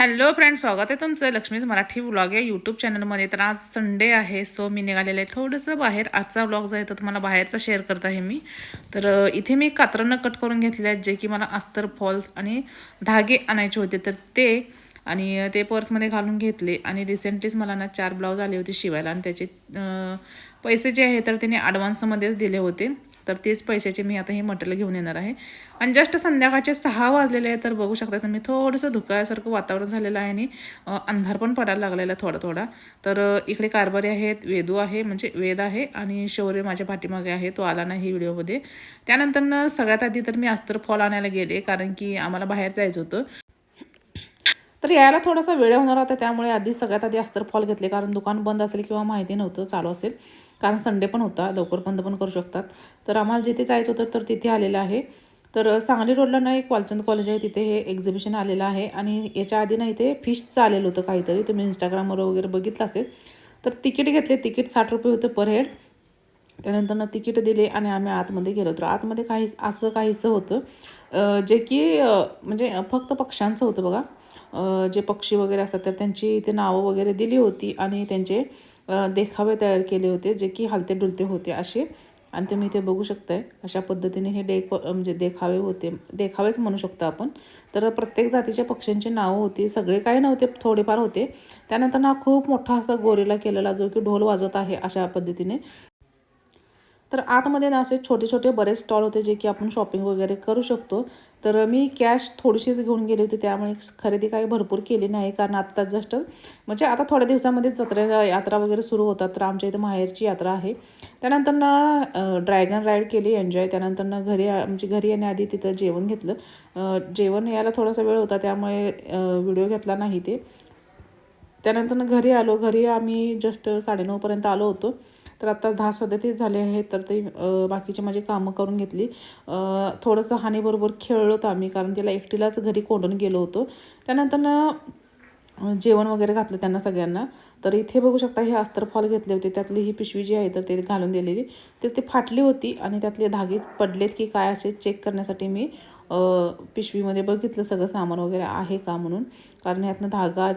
Hello friend स्वागत आहे तुमचं लक्ष्मीज मराठी व्लॉग आहे यूट्यूब चॅनलमध्ये तर आज संडे आहे सो मी निघालेलं आहे थोडंसं बाहेर. आजचा व्लॉग जो आहे तो तुम्हाला बाहेरचा शेअर करत आहे मी. तर इथे मी कात्रनं कट करून घेतले आहेत जे की मला अस्तर फॉल्स आणि धागे आणायचे होते. तर ते आणि ते पर्समध्ये घालून घेतले आणि रिसेंटलीच मला ना चार ब्लाऊज आले होते शिवायला. आणि त्याचे पैसे जे आहे तर त्याने ॲडव्हान्समध्येच दिले होते. तर तेच पैशाचे मी आता हे मटेरियल घेऊन येणार आहे. आणि जस्ट संध्याकाळचे सहा वाजलेले आहे तर बघू शकता तुम्ही थोडंसं धुक्यासारखं वातावरण झालेलं आहे आणि अंधार पण पडायला लागलेला आहे थोडा थोडा तर इकडे कारभारी आहेत वेदू आहे म्हणजे वेद आहे आणि शौर्य माझ्या पाठीमागे आहे तो आला नाही व्हिडिओमध्ये. त्यानंतर सगळ्यात आधी तर मी अस्तर फॉल आणायला गेले कारण की आम्हाला बाहेर जायचं होतं. तर यायला थोडासा वेळ होणार होता त्यामुळे आधी सगळ्यात आधी अस्तर फॉल घेतले कारण दुकान बंद असेल किंवा माहिती नव्हतं चालू असेल. कारण संडे पण होता लवकर बंद पण करू शकतात. तर आम्हाला जिथे जायचं होतं तर तिथे आलेलं आहे. तर सांगली रोडला ना एक वालचंद कॉलेज आहे तिथे हे एक्झिबिशन आलेलं आहे आणि याच्या आधी ना इथे फिशचं आलेलं होतं काहीतरी. तुम्ही इंस्टाग्रामवर वगैरे बघितलं असेल. तर तिकीट घेतले तिकीट साठ रुपये होतं पर हेड त्यानंतर ना तिकीट दिले आणि आम्ही आतमध्ये गेलो. तर आतमध्ये काही असं काहीसं होतं जे की म्हणजे फक्त पक्ष्यांचं होतं बघा. जे पक्षी वगैरे असतात तर त्यांची इथे नावं वगैरे दिली होती आणि त्यांचे देखावे तयार केले होते जे की हलते डुलते होते असे. आणि तुम्ही इथे बघू शकताय अशा पद्धतीने हे डेक म्हणजे देखावे होते देखावेच म्हणू शकतो आपण. तर प्रत्येक जातीच्या पक्ष्यांची नावं होती सगळे काही नव्हते थोडेफार होते. त्यानंतर ना खूप मोठा असा गोरेला केलेला जो की ढोल वाजवत आहे अशा पद्धतीने. तर आतमध्ये ना असे छोटे छोटे बरेच स्टॉल होते जे की आपण शॉपिंग वगैरे करू शकतो. तर मी कॅश थोडीशीच घेऊन गेली होती त्यामुळे खरेदी काही भरपूर केली नाही कारण आत्ता जस्ट म्हणजे आता थोड्या दिवसामध्ये जत्रा यात्रा वगैरे सुरू होतात तर आमच्या इथं माहेरची यात्रा आहे. त्यानंतर ना ड्रॅगन राईड केली एन्जॉय त्यानंतर ना घरी म्हणजे घरी येण्याआधी तिथं जेवण घेतलं. जेवण यायला थोडासा वेळ होता त्यामुळे व्हिडिओ घेतला नाही ते. त्यानंतर घरी आलो घरी आम्ही जस्ट साडेनऊपर्यंत आलो होतो. तर आता दहा सदतीस झाले आहेत तर ते बाकीचे माझे माझी कामं करून घेतली. थोडंसं हानीबरोबर खेळलो होतो आम्ही कारण तिला एकटीलाच घरी कोंडून गेलो होतो. त्यानंतर ना जेवण वगैरे घातलं त्यांना सगळ्यांना. तर इथे बघू शकता हे अस्तर फॉल घेतले होते. त्यातली ही पिशवी जी आहे तर ते घालून दिलेली. तर ते फाटली होती आणि त्यातले धागे पडलेत की काय असे चेक करण्यासाठी मी पिशवीमध्ये बघितलं सगळं सामान वगैरे आहे का म्हणून. कारण ह्यातनं धागा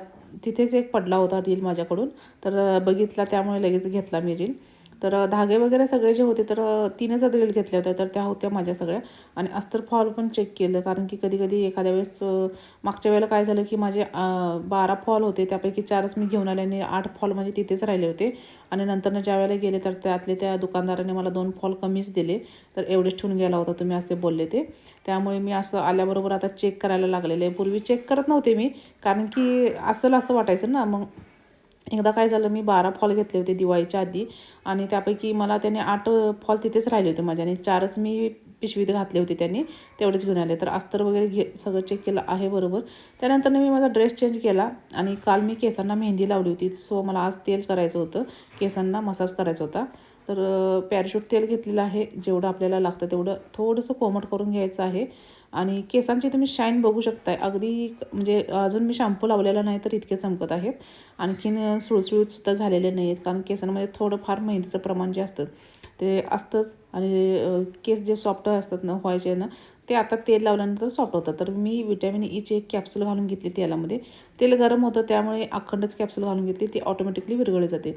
तिथेच एक पडला होता रील माझ्याकडून. तर बघितला त्यामुळे लगेच घेतला मी रील तर धागे वगैरे सगळे जे होते तर अ, तीनच रील घेतल्या होत्या तर त्या होत्या माझ्या सगळ्या. आणि अस्तर फॉल पण चेक केलं कारण की कधी कधी एखाद्या वेळेस मागच्या वेळेला काय झालं की माझे बारा फॉल होते त्यापैकी चारच मी घेऊन आले आणि आठ फॉल म्हणजे तिथेच राहिले होते. आणि नंतरनं ज्या वेळेला गेले तर त्यातले त्या दुकानदाराने मला दोन फॉल कमीच दिले. तर एवढेच ठेवून गेला होता तुम्ही असे बोलले ते. त्यामुळे मी असं आल्याबरोबर आता चेक करायला लागलेले आहे. पूर्वी चेक करत नव्हते मी कारण की असेल असं वाटायचं ना मग एकदा काय झालं मी बारा फॉल घेतले होते दिवाळीच्या आधी आणि त्यापैकी मला त्याने आठ फॉल तिथेच राहिले होते माझ्या आणि चारच मी पिशवीत घातले होते त्यांनी तेवढेच घेऊन आले. तर अस्तर वगैरे घे सगळं चेक केलं आहे बरोबर. त्यानंतर मी माझा ड्रेस चेंज केला आणि काल मी केसांना मेहंदी लावली होती. सो मला आज तेल करायचं होतं केसांना मसाज करायचा होता. तर पॅराशूट तेल घेतलेलं आहे. जेवढं आपल्याला लागतं तेवढं थोडंसं कोमट करून घ्यायचं आहे. आणि केसांची तुम्ही शाईन बघू शकताय. अगदी म्हणजे अजून मी शॅम्पू लावलेला नाही तर इतके चमकत आहेत. आणखीन सुळसुळीतसुद्धा झालेले नाही आहेत कारण केसांमध्ये थोडं फार मेहंदीचं प्रमाण जे असतं ते असतंच. आणि केस जे सॉफ्ट असतात ना व्हायचे ना ते आता तेल लावल्यानंतर सॉफ्ट होतं तर मी विटॅमिन ईची e एक कॅप्सूल घालून घेतली तेलामध्ये. तेल गरम होतं त्यामुळे अखंडच कॅप्सूल घालून घेतली ती ऑटोमॅटिकली विरघळली जाते.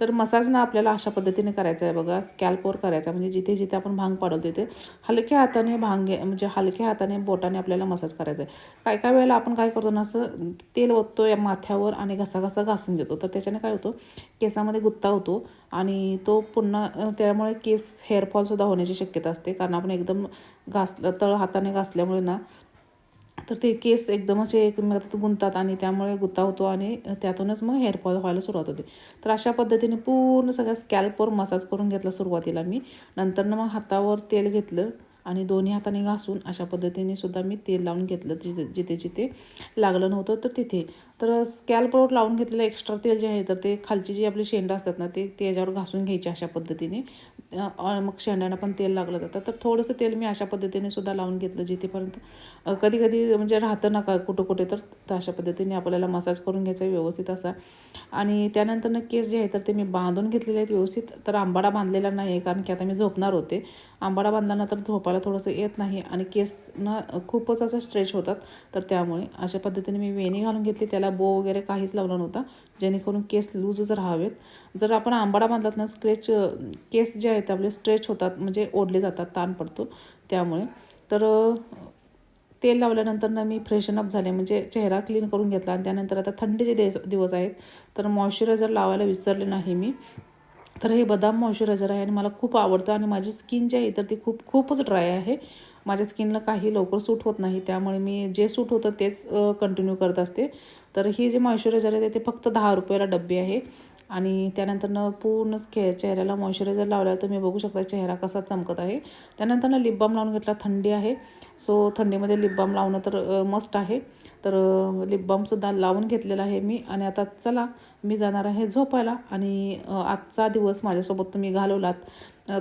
तर मसाज ना आपल्याला अशा पद्धतीने करायचा आहे बघा स्कॅल्पवर करायचा म्हणजे जिथे जिथे आपण भांग पाडवतो तिथे हलक्या हाताने भांग घे- म्हणजे हलक्या हाताने बोटाने आपल्याला मसाज करायचा आहे. काय काय वेळेला आपण काय करतो ना असं तेल ओततो या माथ्यावर आणि घसा घसा घासून घेतो. तर त्याच्याने काय होतं केसामध्ये गुत्ता होतो आणि तो पुन्हा त्यामुळे केस हेअरफॉलसुद्धा होण्याची शक्यता असते. कारण आपण एकदम घासलं तळ हाताने घासल्यामुळे ना तर ते केस एकदम असे एकमेकात गुंतात आणि त्यामुळे गुंता होतो आणि त्यातूनच मग हेअरफॉल व्हायला सुरुवात होते. तर अशा पद्धतीने पूर्ण सगळ्या स्कॅल्पवर मसाज करून घेतला सुरुवातीला मी. नंतर मग हातावर तेल घेतलं आणि दोन्ही हाताने घासून अशा पद्धतीने सुद्धा मी तेल लावून घेतलं. जिथे जिथे जिथे लागलं नव्हतं तर तिथे. तर स्कॅल्पवर लावून घेतलेलं एक्स्ट्रा तेल जे आहे तर ते खालची जी आपली शेंडा असतात ना ते त्याच्यावर घासून घ्यायचे अशा पद्धतीने. मग शेंड्यानं पण तेल लागलं जातं. तर थोडंसं तेल मी अशा पद्धतीने सुद्धा लावून घेतलं जिथेपर्यंत कधी कधी म्हणजे राहतं ना का कुठं कुठे तर तर अशा पद्धतीने आपल्याला मसाज करून घ्यायचा आहे व्यवस्थित असा. आणि त्यानंतर केस जे आहे तर ते मी बांधून घेतलेले आहेत व्यवस्थित. तर आंबाडा बांधलेला नाही आहे कारण की आता मी झोपणार होते. आंबाडा बांधताना तर झोपायला थोडंसं येत नाही आणि केस ना खूपच असं स्ट्रेच होतात. तर त्यामुळे अशा पद्धतीने मी वेणी घालून घेतली. त्याला बो वगैरे काहीच लावला नव्हता. जेणेकरून केस लूजच राहावेत जर आपण आंबाडा बांधलात ना स्क्रेच केस जे आहेत आपले स्ट्रेच होतात म्हणजे ओढले जातात ताण पडतो त्यामुळे. तर तेल लावल्यानंतर ना मी फ्रेशन अप झाले म्हणजे चेहरा क्लीन करून घेतला आणि त्यानंतर आता थंडीचे दिवस दिवस आहेत तर मॉइश्चरायझर लावायला विसरले नाही मी. तर हे बदाम मॉइश्चरायझर आहे आणि मला खूप आवडतं आणि माझी स्किन जी आहे तर ती खूप खूपच ड्राय आहे. माझ्या स्किनला काही लवकर सूट होत नाही त्यामुळे मी जे सूट होतं तेच कंटिन्यू करत असते. तर ही जे मॉइश्चरायझर आहे ते फक्त दहा रुपयाला डब्बे आहे. आणि त्यानंतरनं पूर्ण खे चेहऱ्याला मॉइश्चरायझर लावल्यावर तुम्ही बघू शकता चेहरा कसा चमकत आहे. त्यानंतरनं लिप बाम लावून घेतला थंडी आहे. सो थंडीमध्ये लिप बाम लावणं तर मस्ट आहे. तर लिप बामसुद्धा लावून घेतलेला आहे मी. आणि आता चला मी जाणार आहे झोपायला. आणि आजचा दिवस माझ्यासोबत तुम्ही घालवलात.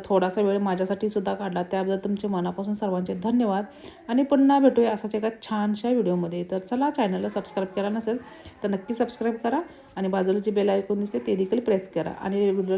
थोडासा वेळ माझ्यासाठी सुद्धा काढला. त्याबद्दल तुमचे मनापासून सर्वांचे धन्यवाद. आणि पुन्हा भेटूया असाच एका छानशा व्हिडिओमध्ये. तर चला चॅनलला सबस्क्राईब करा नसेल तर नक्की सबस्क्राईब करा आणि बाजूला जी बेल ऐकून दिसते ते देखील प्रेस करा. आणि व्हिडिओला